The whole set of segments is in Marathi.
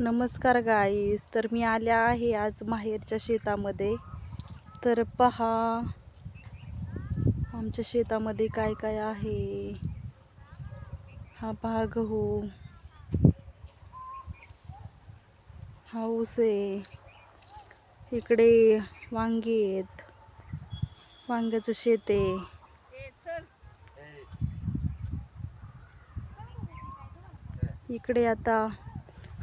नमस्कार गाईस तर मी आल्या आहे आज माहेरच्या शेतामध्ये. तर पहा आमच्या शेतामध्ये काय काय आहे? हा पहा हो. गहू हा ऊस आहे. इकडे वांगी आहेत. वांग्याचं शेत आहे. इकडे आता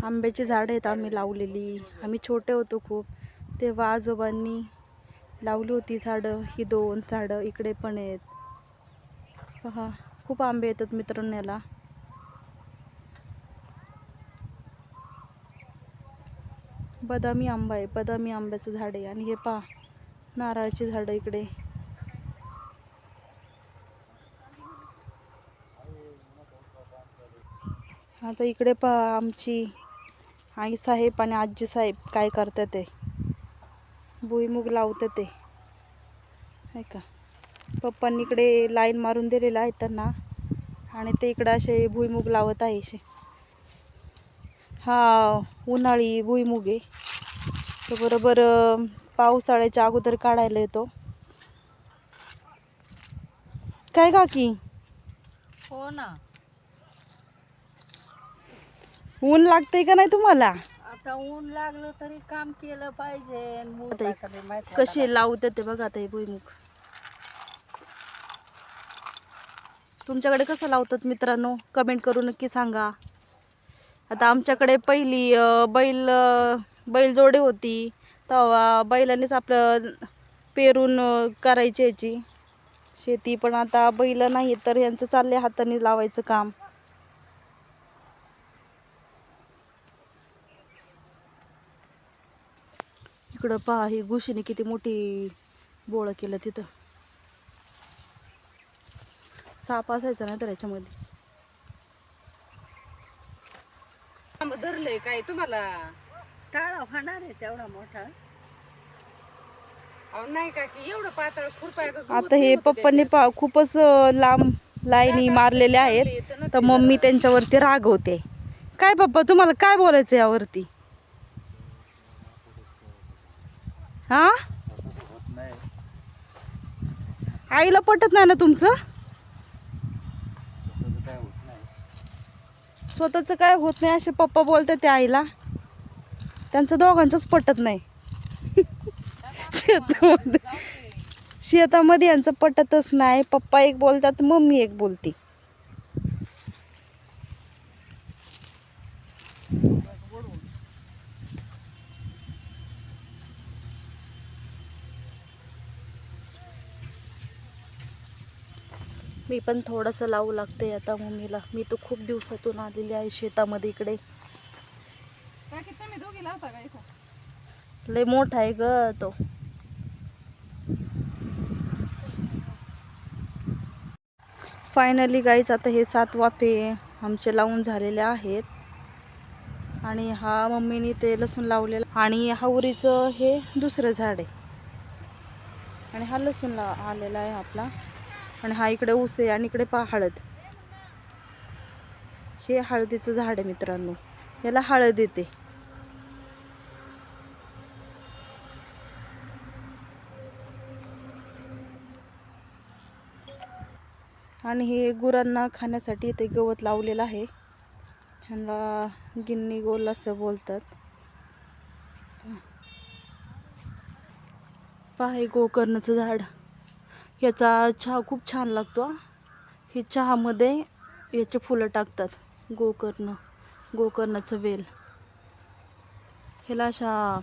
आंब्याची झाडं आहेत आम्ही लावलेली. आम्ही छोटे होतो खूप. तेव्हा आजोबांनी लावली होती झाडं ही दोन झाडं इकडे पण आहेत. पहा खूप आंबे येतात मित्रांनो याला. बदामी आंबा आहे बदामी आंब्याचं झाड आहे. आणि हे पहा नारळाची झाडं इकडे. आता इकडे पहा आमची आई साहेब आणि आजी साहेब काय करतात ते? भुईमुग लावतात ते. आहे का? पप्पांनी इकडे लाईन मारून दिलेलं आहे त्यांना. आणि ते इकडं असे भुईमुग लावत आहे असे. हा उन्हाळी भुईमुग आहे. तो बरोबर पावसाळ्याच्या अगोदर काढायला येतो. काय काकी? हो ना. ऊन लागतंय का नाही तुम्हाला? आता ऊन लागलं तरी काम केलं पाहिजे. आणि आता माहीत कसे लावतात ते बघा आता हे भुईमुग. तुमच्याकडे कसं लावतात मित्रांनो? कमेंट करून नक्की सांगा. आता आमच्याकडे पहिली अं, बैल अं, बैलजोडी होती. तेव्हा बैलांनीच आपलं पेरून अं, करायची याची शेती पण आता बैल नाही तर यांचं चाललंय हाताने लावायचं काम. इकडं पहा ही घुशीने किती मोठी बोळं केलं तिथं. साप असायचा ना तर याच्यामध्ये. धरलंय काय तुम्हाला? टाळा होणार आहे तेवढा मोठा. अहो नाही का की एवढं पातळ खुरपाय आता हे पप्पांनी पा खूपच अं, लांब लाईनी मारलेल्या आहेत. तर मम्मी त्यांच्यावरती रागवते काय पप्पा तुम्हाला काय बोलायचं यावरती? हा? आईला पटत नाही ना तुमचं? स्वतःचं काय होत नाही असे पप्पा बोलतात त्या आईला. त्यांचं दोघांचंच पटत नाही. शेतामध्ये शेतामध्ये यांचं पटतच नाही. पप्पा एक बोलतात मम्मी एक बोलते. मी पण थोडंसं लावू लागते आता मम्मीला. मी तर खूप दिवसातून आलेली आहे शेतामध्ये इकडे. लय मोठा आहे ग तो. फायनली गाईच आता हे सात वाफे आमचे लावून झालेले आहेत. आणि हा मम्मीने ते लसूण लावलेला आणि हावरीचं हे दुसरं झाड आहे. आणि हा लसूण ला आलेला आहे आपला. आणि हा इकडे ऊस आहे आणि इकडे पहा हळद. हे हळदीचं झाड आहे मित्रांनो. याला हळद येते. आणि हे गुरांना खाण्यासाठी इथे गवत लावलेलं आहे. ह्यांना गिन्नी गोल असं बोलतात. पहा हे गोकर्णाचं झाड. ह्याचा चहा खूप छान लागतो हे. चहामध्ये याचे फुलं टाकतात गोकर्ण गोकर्णाचं वेल. ह्याला अशा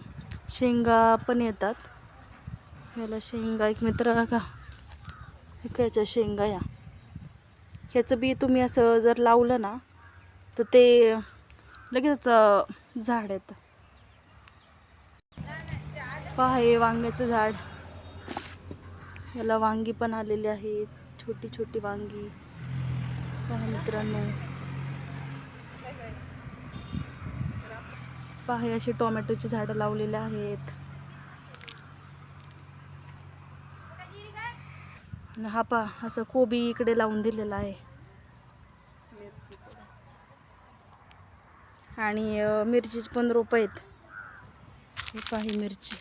शेंगा पण येतात. ह्याला शेंगा एक मित्र का ह्याच्या शेंगा या. ह्याचं बी तुम्ही असं जर लावलं ना तर ते लगेच झाड येतं. पहा हे वांग्याचं झाड. याला वांगी पण आलेली आहेत छोटी छोटी वांगी. पहा मित्रांनो. पहा असे अशी टोमॅटोची झाडं लावलेली आहेत. हा पा असं कोबी इकडे लावून दिलेला आहे. आणि मिरचीची पण रोपं आहेत. हे पाही मिरची.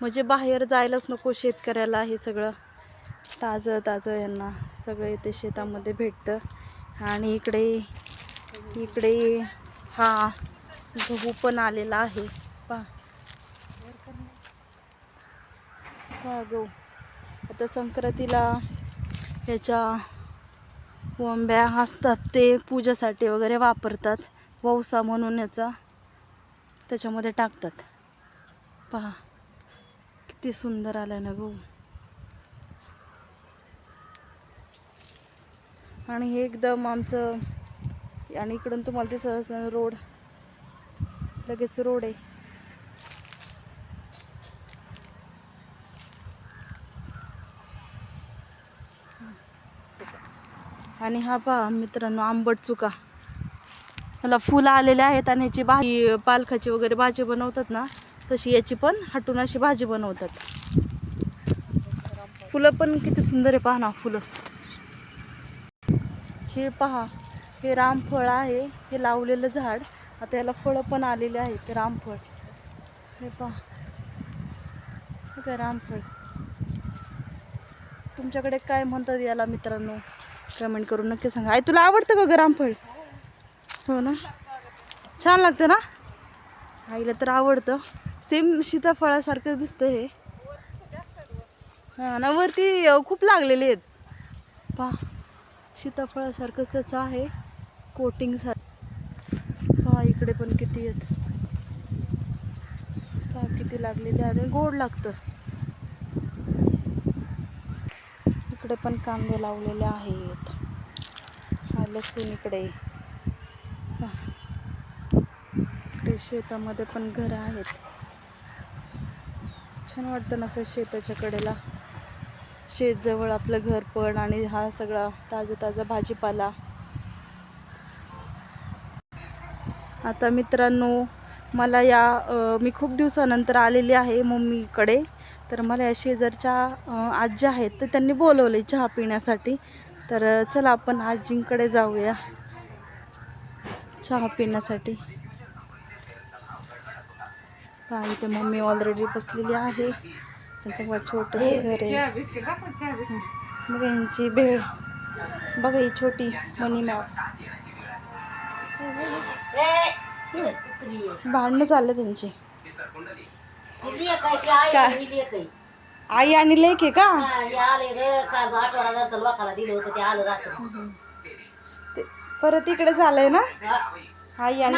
म्हणजे बाहेर जायलाच नको शेतकऱ्याला हे सगळं. ताजं ताजं यांना सगळं इथे शेतामध्ये भेटतं. आणि इकडे इकडे हा गहू पण आलेला आहे. पा पा गहू. आता संक्रांतीला ह्याच्या वंब्या असतात ते पूजेसाठी वगैरे वापरतात. वौसा म्हणून याचा. त्याच्यामध्ये टाकतात. पहा. किती सुंदर आलं ना गहू आणि हे एकदम आमचं आणि इकडून तुम्हाला दिसत रोड. लगेच रोड आहे. आणि हा पहा मित्रांनो आंबट चुका. त्याला फुलं आलेले आहेत आणि याची भाजी पालखाची वगैरे भाजी बनवतात ना. तशी याची पण हटून अशी भाजी बनवतात. फुलं पण किती सुंदर आहे पहा ना फुलं. हे पहा हे रामफळ आहे हे लावलेलं झाड. आता याला फळं पण आलेले आहेत रामफळ. हे पहा. काय रामफळ? तुमच्याकडे काय म्हणतात याला मित्रांनो? कमेंट करून नक्की सांगा. आई तुला आवडतं का ग रामफळ? हो ना? छान लागतं ना? आईला तर आवडतं. सेम सीताफळासारखं दिसतं हे. हां ना वरती खूप लागलेले आहेत. पहा सीताफळासारखंच त्याचं आहे. कोटिंग सा पहा इकडे पण किती आहेत. पहा किती लागलेले आहेत. आणि गोड लागतं. इकडे पण कांदे लावलेले आहेत. हा लसूण इकडे. इकडे शेतामध्ये पण घरं आहेत. छान वाटतं ना असं शेताच्या कडेला. शेतजवळ आपलं घर पण आणि हा सगळा ताजा ताजा भाजीपाला. आता मित्रांनो मला या मी खूप दिवसानंतर आलेली आहे मम्मीकडे. तर मला या शेजारच्या आजी आहेत तर त्यांनी बोलवले चहा पिण्यासाठी. तर चला आपण आजींकडे जाऊया. चहा पिण्यासाठी. हा इथे मम्मी ऑलरेडी बसलेली आहे. त्यांचं बघा छोटंसं घर आहे. बघा यांची भेळ. बघा ही छोटी मनी मॅप भांडणं चाललं त्यांची. काय? आई आणि लेक आहे का? परत इकडे झालंय ना. आई आणि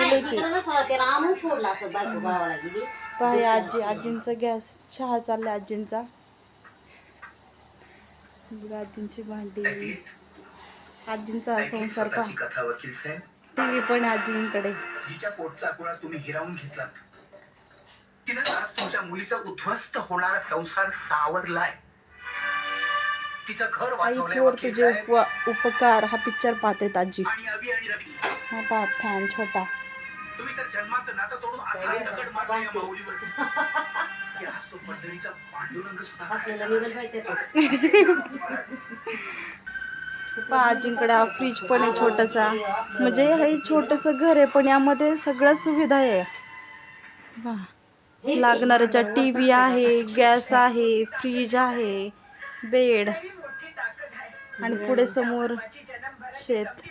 आणून सोडलं असं बायको गावाला गेली. पाय आजी आजींचा गॅस चहा चाललाय आजींचा. आजींची भांडी. आजींचा संसार पहा. टीव्ही पण आजींकडे. तुमच्या मुलीचा उद्ध्वस्त होणारा संसार सावरलाय. तुझे. उप उपकार हा पिक्चर पाहतेत आजी. हा पहा फॅन छोटा. तुम्ही तर जन्माचं नातं तोडून असा दगड मारला या माऊलीवर. की आज तो पंढरीचा पांडुरंग सुद्धा असलेलं निघल पाहिजे त्यातच. पहा आजींकडे फ्रीज पण आहे छोटासा. म्हणजे हे छोटंसं घर आहे पण यामध्ये सगळ्या सुविधा आहे. लागणाऱ्याच्या टी व्ही आहे गॅस आहे फ्रीज आहे बेड आणि पुढे समोर शेत.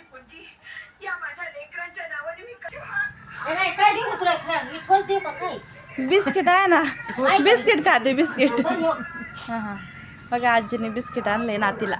नाही, काय देऊ तुला खायला? इथंच देऊ का काय बिस्किट आहे ना बिस्किट खाते बिस्किट बरं, हो. हां हां बघा आजीने बिस्किट आणले नातीला.